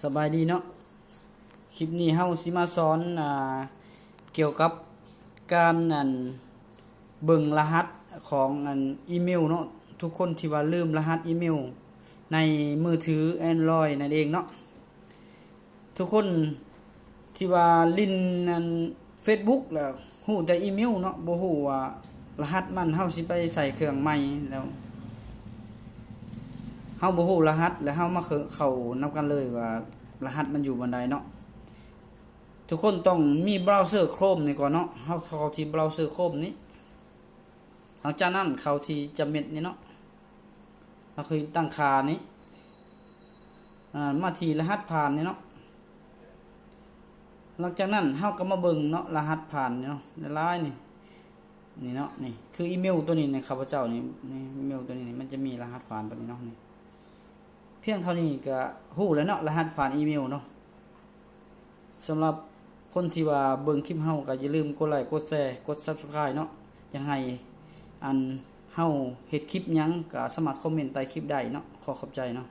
สบายดีเนาะ คลิปนี้เฮาสิมาสอนอ่าเกี่ยวกับการอันเบิ่งรหัสของอันอีเมลเนาะทุกคนที่ว่าลืมรหัสอีเมล ในมือถือ Android นั่นเองเนาะทุกคนที่ว่าลินอัน Facebook แล้วฮู้แต่อีเมลเนาะบ่ฮู้ว่ารหัสมันเฮาสิไปใส่เครื่องใหม่แล้ว เฮาบ่ฮู้รหัส แล้วเฮามาเข้าเข้านํกันเลยว่ารหัสมันอยู่บันไดเนาะทุกคนต้องมีเบราว์เซอร์ Chrome นี่ก่อนเนาะเฮาเข้าที่เบราว์เซอร์ Chrome นี้หลังจากนั้นเข้าที่จำเม็ดนี่เนาะเราคือตั้งค่านี้อ่ามาทีรหัสผ่านนี่เนาะหลังจากนั้นเฮาก็มาเบิ่งเนาะรหัสผ่านนี่เนาะในไลน์นี่นี่เนาะนี่คืออีเมลตัวนี้ในข้าพเจ้านี่นี่อีเมลตัวนี้นี่มันจะมีรหัสผ่านตัวนี้เนาะนี่ เพียงเท่านี้ก็หู้แล้วเนาะรหัสผ่านอีเมลเนาะสำหรับคนที่ว่าเบิ่งคลิปเฮาก็อย่าลืมกดไลค์กดแชร์กด Subscribe เนาะอยากให้อันเฮาเฮ็ดคลิปหยังก็สามารถคอมเมนต์ใต้คลิปได้เนาะขอขอบใจเนาะ